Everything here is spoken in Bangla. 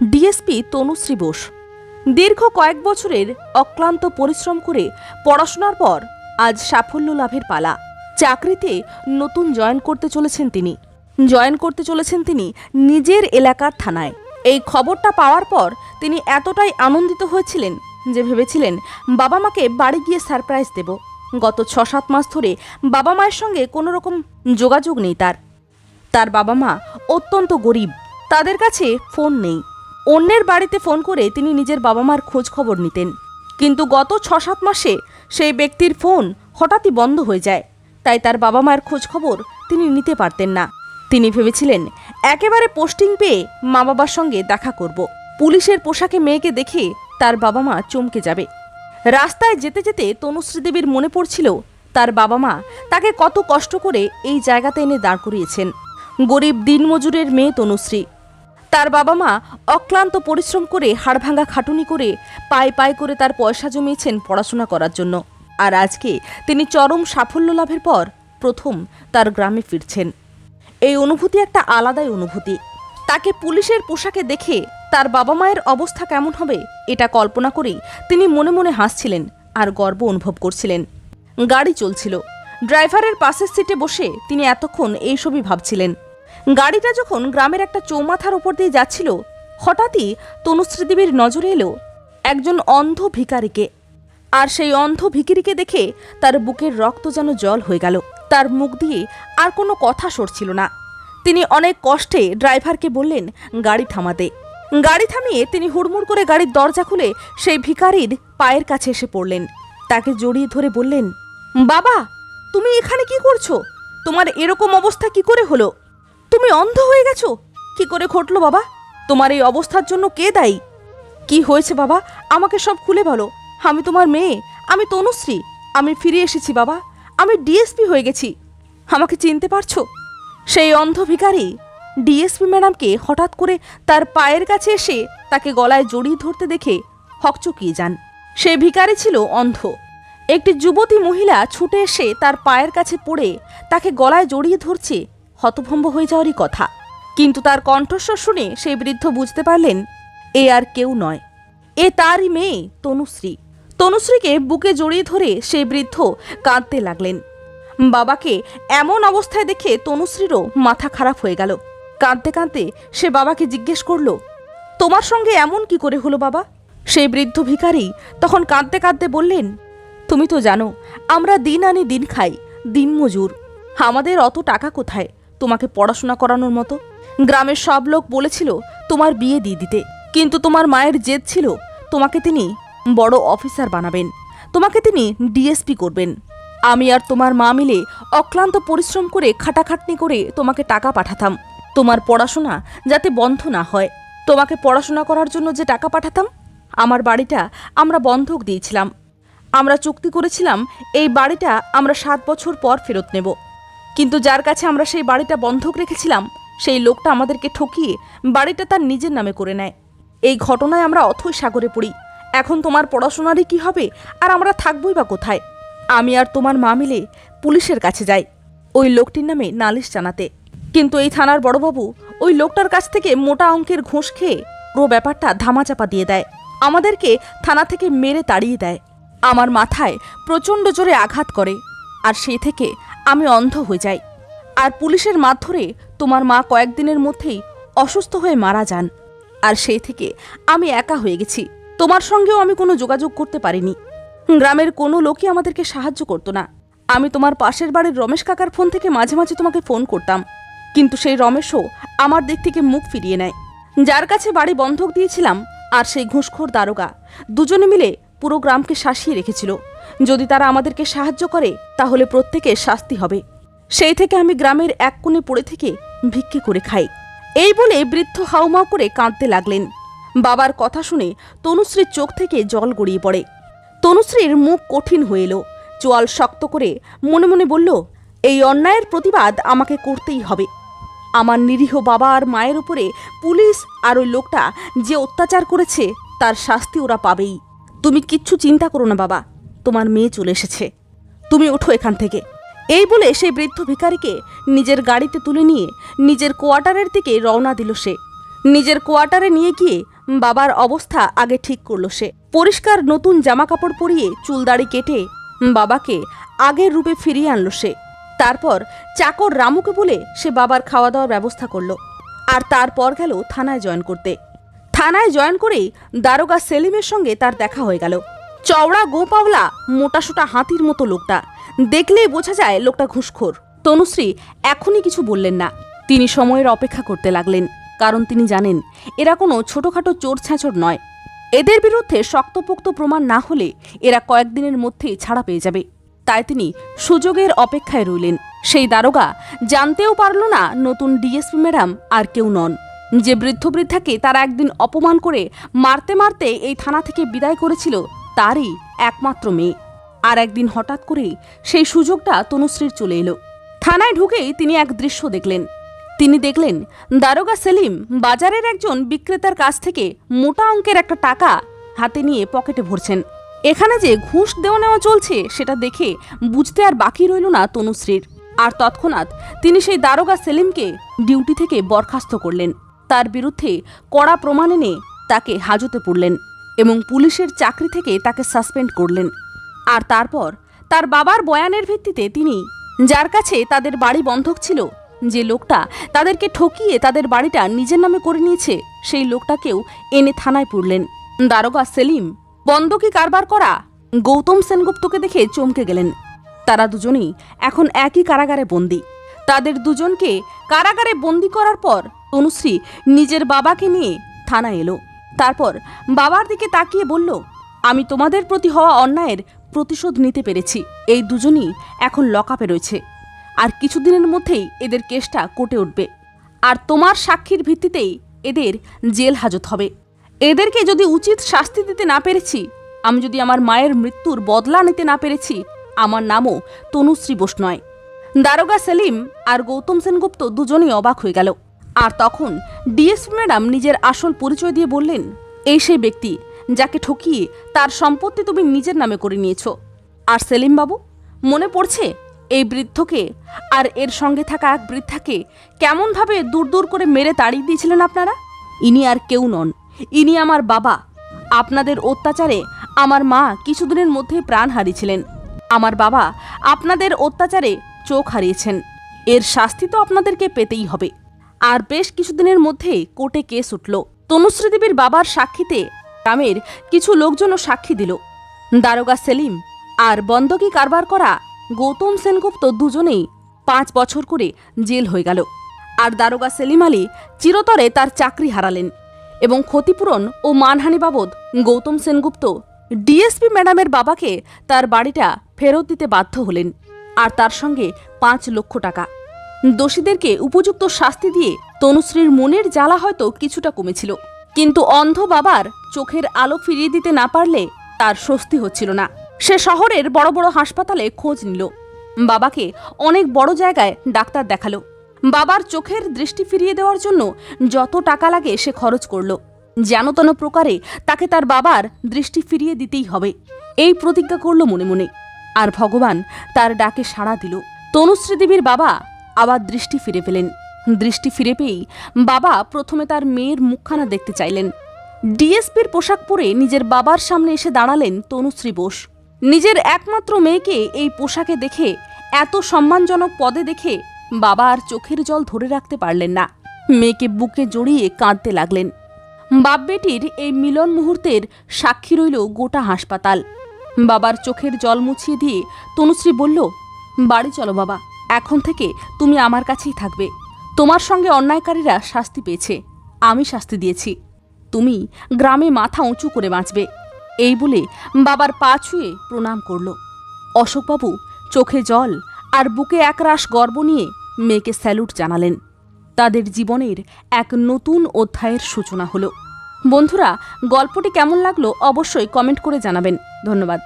ডিএসপি তনুশ্রী বোস। দীর্ঘ কয়েক বছরের অক্লান্ত পরিশ্রম করে পড়াশোনার পর আজ সাফল্য লাভের পালা। চাকরিতে নতুন জয়েন করতে চলেছেন তিনি। জয়েন করতে চলেছেন তিনি নিজের এলাকার থানায়। এই খবরটা পাওয়ার পর তিনি এতটাই আনন্দিত হয়েছিলেন যে ভেবেছিলেন বাবা মাকে বাড়ি গিয়ে সারপ্রাইজ দেব। গত ছ সাত মাস ধরে বাবা মায়ের সঙ্গে কোনো রকম যোগাযোগ নেই তার। তার বাবা মা অত্যন্ত গরিব, তাদের কাছে ফোন নেই। অন্যের বাড়িতে ফোন করে তিনি নিজের বাবা মার খোঁজ খবর নিতেন। কিন্তু গত ছ সাত মাসে সেই ব্যক্তির ফোন হঠাৎই বন্ধ হয়ে যায়। তাই তার বাবা মায়ের খোঁজ খবর তিনি নিতে পারতেন না। তিনি ভেবেছিলেন, একেবারে পোস্টিং পেয়ে মা বাবার সঙ্গে দেখা করব। পুলিশের পোশাকে মেয়েকে দেখে তার বাবা মা চমকে যাবে। রাস্তায় যেতে যেতে তনুশ্রী দেবীর মনে পড়ছিল, তার বাবা মা তাকে কত কষ্ট করে এই জায়গাতে এনে দাঁড় করিয়েছেন। গরিব দিনমজুরের মেয়ে তনুশ্রী তার বাবা মা অক্লান্ত পরিশ্রম করে হাড়ভাঙ্গা খাটুনি করে পায়ে পায়ে করে তার পয়সা জমিয়েছেন পড়াশোনা করার জন্য। আর আজকে তিনি চরম সাফল্য লাভের পর প্রথম তার গ্রামে ফিরছেন। এই অনুভূতি একটা আলাদাই অনুভূতি। তাকে পুলিশের পোশাকে দেখে তার বাবা মায়ের অবস্থা কেমন হবে এটা কল্পনা করেই তিনি মনে মনে হাসছিলেন আর গর্ব অনুভব করছিলেন। গাড়ি চলছিল। ড্রাইভারের পাশের সিটে বসে তিনি এতক্ষণ এইসবই ভাবছিলেন। গাড়িটা যখন গ্রামের একটা চৌমাথার উপর দিয়ে যাচ্ছিল, হঠাৎই তনুশ্রী দেবীর নজরে এলো একজন অন্ধ ভিকারিকে আর সেই অন্ধ ভিকিরিকে দেখে তার বুকের রক্ত যেন জল হয়ে গেল। তার মুখ দিয়ে আর কোনো কথা সরছিল না। তিনি অনেক কষ্টে ড্রাইভারকে বললেন, গাড়ি থামাতে। গাড়ি থামিয়ে তিনি হুড়মুড় করে গাড়ির দরজা খুলে সেই ভিখারির পায়ের কাছে এসে পড়লেন। তাকে জড়িয়ে ধরে বললেন, বাবা, তুমি এখানে কি করছ? তোমার এরকম অবস্থা কি করে হলো? তুমি অন্ধ হয়ে গেছো? কি করে ঘটলো বাবা? তোমার এই অবস্থার জন্য কে দায়ী? কি হয়েছে বাবা? আমাকে সব খুলে বলো। আমি তোমার মেয়ে। আমি তনুশ্রী। আমি ফিরে এসেছি বাবা। আমি ডিএসপি হয়ে গেছি। আমাকে চিনতে পারছ? সেই অন্ধ ভিখারি। ডিএসপি ম্যাডামকে হঠাৎ করে তার পায়ের কাছে এসে তাকে গলায় জড়িয়ে ধরতে দেখে হকচকিয়ে যান। সেই ভিখারি ছিল অন্ধ। একটি যুবতী মহিলা ছুটে এসে তার পায়ের কাছে পড়ে তাকে গলায় জড়িয়ে ধরছে। হতভম্ব হয়ে যাওয়ারই কথা। কিন্তু তার কণ্ঠস্বর শুনে সেই বৃদ্ধ বুঝতে পারলেন, এ আর কেউ নয়। এ তারই মেয়ে তনুশ্রী। তনুশ্রীকে বুকে জড়িয়ে ধরে সেই বৃদ্ধ কাঁদতে লাগলেন। বাবাকে এমন অবস্থায় দেখে তনুশ্রীরও মাথা খারাপ হয়ে গেল। কাঁদতে কাঁদতে সে বাবাকে জিজ্ঞেস করল, তোমার সঙ্গে এমন কি করে হলো বাবা? সেই বৃদ্ধ ভিখারি তখন কাঁদতে কাঁদতে বললেন, তুমি তো জানো, আমরা দিন আনি দিন খাই, দিন মজুর। আমাদের অত টাকা কোথায়? তোমাকে পড়াশোনা করানোর মতো। গ্রামের সব লোক বলেছিল তোমার বিয়ে দিয়ে দিতে, কিন্তু তোমার মায়ের জেদ ছিল তোমাকে তিনি বড় অফিসার বানাবেন, তোমাকে তিনি ডিএসপি করবেন। আমি আর তোমার মা মিলে অক্লান্ত পরিশ্রম করে খাটাখাটনি করে তোমাকে টাকা পাঠাতাম। তোমার পড়াশোনা যাতে বন্ধ না হয়। তোমাকে পড়াশোনা করার জন্য যে টাকা পাঠাতাম, আমার বাড়িটা আমরা বন্ধক দিয়েছিলাম। আমরা চুক্তি করেছিলাম, এই বাড়িটা আমরা সাত বছর পর ফেরত নেব। কিন্তু যার কাছে আমরা সেই বাড়িটা বন্ধক রেখেছিলাম, সেই লোকটা আমাদেরকে ঠকিয়ে বাড়িটা তার নিজের নামে করে নেয়। এই ঘটনায় আমরা অথই সাগরে পড়ি। এখন তোমার পড়াশোনারই কি হবে আর আমরা থাকবই বা কোথায়? আমি আর তোমার মা মিলে পুলিশের কাছে যাই। ওই লোকটির নামে নালিশ জানাতে। কিন্তু এই থানার বড়বাবু ওই লোকটার কাছ থেকে মোটা অঙ্কের ঘুষ খেয়ে পুরো ব্যাপারটা ধামাচাপা দিয়ে দেয়। আমাদেরকে থানা থেকে মেরে তাড়িয়ে দেয়। আমার মাথায় প্রচণ্ড জোরে আঘাত করে। আর সেই থেকে আমি অন্ধ হয়ে যাই। আর পুলিশের মাধ্যরে তোমার মা কয়েকদিনের মধ্যেই অসুস্থ হয়ে মারা যান। আর সেই থেকে আমি একা হয়ে গেছি। তোমার সঙ্গেও আমি কোনো যোগাযোগ করতে পারিনি। গ্রামের কোনো লোকই আমাদেরকে সাহায্য করতো না। আমি তোমার পাশের বাড়ির রমেশ কাকার ফোন থেকে মাঝে মাঝে তোমাকে ফোন করতাম। কিন্তু সেই রমেশও আমার দিক থেকে মুখ ফিরিয়ে নেয়। যার কাছে বাড়ি বন্ধক দিয়েছিলাম আর সেই ঘুষখোর দারোগা দুজনে মিলে পুরো গ্রামকে শাসিয়ে রেখেছিল। যদি তারা আমাদেরকে সাহায্য করে, তাহলে প্রত্যেকের শাস্তি হবে। সেই থেকে আমি গ্রামের এক কোণে পড়ে থেকে ভিক্ষে করে খাই। এই বলে বৃদ্ধ হাউমাউ করে কাঁদতে লাগলেন। বাবার কথা শুনে তনুশ্রীর চোখ থেকে জল গড়িয়ে পড়ে। তনুশ্রীর মুখ কঠিন হয়ে এলো। চোয়াল শক্ত করে মনে মনে বলল, এই অন্যায়ের প্রতিবাদ আমাকে করতেই হবে। আমার নিরীহ বাবা আর মায়ের উপরে পুলিশ আর ওই লোকটা যে অত্যাচার করেছে, তার শাস্তি ওরা পাবেই। তুমি কিচ্ছু চিন্তা করো না বাবা। তোমার মেয়ে চলে এসেছে। তুমি ওঠো এখান থেকে। এই বলে সেই বৃদ্ধ ভিখারিকে নিজের গাড়িতে তুলে নিয়ে নিজের কোয়ার্টারের দিকে রওনা দিল সে। নিজের কোয়ার্টারে নিয়ে গিয়ে বাবার অবস্থা আগে ঠিক করল সে। পরিষ্কার নতুন জামাকাপড় পরিয়ে চুল দাড়ি কেটে বাবাকে আগের রূপে ফিরিয়ে আনলো সে। তারপর চাকর রামুকে বলে সে বাবার খাওয়া দাওয়ার ব্যবস্থা করল। আর তারপর গেল থানায় জয়েন করতে। থানায় জয়েন করেই দারোগা সেলিমের সঙ্গে তার দেখা হয়ে গেল। চওড়া গোপাওলা মোটাসোটা হাতির মতো লোকটা। দেখলেই বোঝা যায় লোকটা ঘুষখোর। তনুশ্রী এখনই কিছু বললেন না। তিনি সময়ের অপেক্ষা করতে লাগলেন, কারণ তিনি জানেন, এরা কোনো ছোটখাটো চোর ছ্যাঁচড় নয়। এদের বিরুদ্ধে শক্তপোক্ত প্রমাণ না হলে এরা কয়েকদিনের মধ্যেই ছাড়া পেয়ে যাবে। তাই তিনি সুযোগের অপেক্ষায় রইলেন। সেই দারোগা জানতেও পারল না নতুন ডিএসপি ম্যাডাম আর কেউ নন। যে বৃদ্ধ বৃদ্ধাকে তারা একদিন অপমান করে মারতে মারতে এই থানা থেকে বিদায় করেছিল তারই একমাত্র মেয়ে। আর একদিন হঠাৎ করেই সেই সুযোগটা তনুশ্রীর চলে এলো। থানায় ঢুকেই তিনি এক দৃশ্য দেখলেন। তিনি দেখলেন দারোগা সেলিম বাজারের একজন বিক্রেতার কাছ থেকে মোটা অঙ্কের একটা টাকা হাতে নিয়ে পকেটে ভরছেন। এখানে যে ঘুষ দেওয়া নেওয়া চলছে সেটা দেখে বুঝতে আর বাকি রইল না তনুশ্রীর। আর তৎক্ষণাৎ তিনি সেই দারোগা সেলিমকে ডিউটি থেকে বরখাস্ত করলেন। তার বিরুদ্ধে কড়া প্রমাণ এনে তাকে হাজতে পড়লেন। এবং পুলিশের চাকরি থেকে তাকে সাসপেন্ড করলেন। আর তারপর তার বাবার বয়ানের ভিত্তিতে তিনি, যার কাছে তাদের বাড়ি বন্ধক ছিল, যে লোকটা তাদেরকে ঠকিয়ে তাদের বাড়িটা নিজের নামে করে নিয়েছে, সেই লোকটাকেও এনে থানায় পুরলেন। দারোগা সেলিম বন্ধকি কারবার করা গৌতম সেনগুপ্তকে দেখে চমকে গেলেন। তারা দুজনেই এখন একই কারাগারে বন্দি। তাদের দুজনকে কারাগারে বন্দি করার পর তনুশ্রী নিজের বাবাকে নিয়ে থানা এলো। তারপর বাবার দিকে তাকিয়ে বলল, আমি তোমাদের প্রতি হওয়া অন্যায়ের প্রতিশোধ নিতে পেরেছি। এই দুজনই এখন লকআপে রয়েছে। আর কিছুদিনের মধ্যেই এদের কেসটা কোটে উঠবে। আর তোমার সাক্ষীর ভিত্তিতেই এদের জেল হাজত হবে। এদেরকে যদি উচিত শাস্তি দিতে না পেরেছি, আমি যদি আমার মায়ের মৃত্যুর বদলা নিতে না পেরেছি, আমার নামও তনুশ্রী বোস নয়। দারোগা সেলিম আর গৌতম সেনগুপ্ত দুজনেই অবাক হয়ে গেল। আর তখন ডিএসপি ম্যাডাম নিজের আসল পরিচয় দিয়ে বললেন, এই সেই ব্যক্তি যাকে ঠকিয়ে তার সম্পত্তি তুমি নিজের নামে করে নিয়েছ। আর সেলিম বাবু মনে পড়ছে এই বৃদ্ধকে আর এর সঙ্গে থাকা এক বৃদ্ধাকে কেমনভাবে দূর দূর করে মেরে তাড়িয়ে দিয়েছিলেন আপনারা? ইনি আর কেউ নন। ইনি আমার বাবা। আপনাদের অত্যাচারে আমার মা কিছুদিনের মধ্যে প্রাণ হারিয়েছিলেন। আমার বাবা আপনাদের অত্যাচারে চোখ হারিয়েছেন। এর শাস্তি তো আপনাদেরকে পেতেই হবে। আর বেশ কিছুদিনের মধ্যেই কোর্টে কেস উঠল। তনুশ্রী দেবীর বাবার সাক্ষীতে গ্রামের কিছু লোকজনও সাক্ষী দিল। দারোগা সেলিম আর বন্দকি কারবার করা গৌতম সেনগুপ্ত দুজনেই পাঁচ বছর করে জেল হয়ে গেল। আর দারোগা সেলিম আলী চিরতরে তার চাকরি হারালেন এবং ক্ষতিপূরণ ও মানহানি বাবদ গৌতম সেনগুপ্ত ডিএসপি ম্যাডামের বাবাকে তার বাড়িটা ফেরত দিতে বাধ্য হলেন। আর তার সঙ্গে পাঁচ লক্ষ টাকা। দোষীদেরকে উপযুক্ত শাস্তি দিয়ে তনুশ্রীর মনের জ্বালা হয়তো কিছুটা কমেছিল। কিন্তু অন্ধ বাবার চোখের আলো ফিরিয়ে দিতে না পারলে তার স্বস্তি হচ্ছিল না। সে শহরের বড় বড় হাসপাতালে খোঁজ নিল। বাবাকে অনেক বড় জায়গায় ডাক্তার দেখাল। বাবার চোখের দৃষ্টি ফিরিয়ে দেওয়ার জন্য যত টাকা লাগে সে খরচ করল। যেন তেন প্রকারে তাকে তার বাবার দৃষ্টি ফিরিয়ে দিতেই হবে। এই প্রতিজ্ঞা করল মনে মনে। আর ভগবান তার ডাকে সাড়া দিল। তনুশ্রী দেবীর বাবা আবার দৃষ্টি ফিরে পেলেন। দৃষ্টি ফিরে পেয়েই বাবা প্রথমে তার মেয়ের মুখখানা দেখতে চাইলেন। ডিএসপির পোশাক পরে নিজের বাবার সামনে এসে দাঁড়ালেন তনুশ্রী বোস। নিজের একমাত্র মেয়েকে এই পোশাকে দেখে, এত সম্মানজনক পদে দেখে বাবা আর চোখের জল ধরে রাখতে পারলেন না। মেয়েকে বুকে জড়িয়ে কাঁদতে লাগলেন। বাপ বেটির এই মিলন মুহূর্তের সাক্ষী রইল গোটা হাসপাতাল। বাবার চোখের জল মুছিয়ে দিয়ে তনুশ্রী বলল, বাড়ি চলো বাবা। এখন থেকে তুমি আমার কাছেই থাকবে। তোমার সঙ্গে অন্যায়কারীরা শাস্তি পেয়েছে। আমি শাস্তি দিয়েছি। তুমি গ্রামে মাথা উঁচু করে বাঁচবে। এই বলে বাবার পা ছুঁয়ে প্রণাম করল। অশোকবাবু চোখে জল আর বুকে একরাশ গর্ব নিয়ে মেয়েকে স্যালুট জানালেন। তাদের জীবনের এক নতুন অধ্যায়ের সূচনা হলো। বন্ধুরা, গল্পটি কেমন লাগল অবশ্যই কমেন্ট করে জানাবেন। ধন্যবাদ।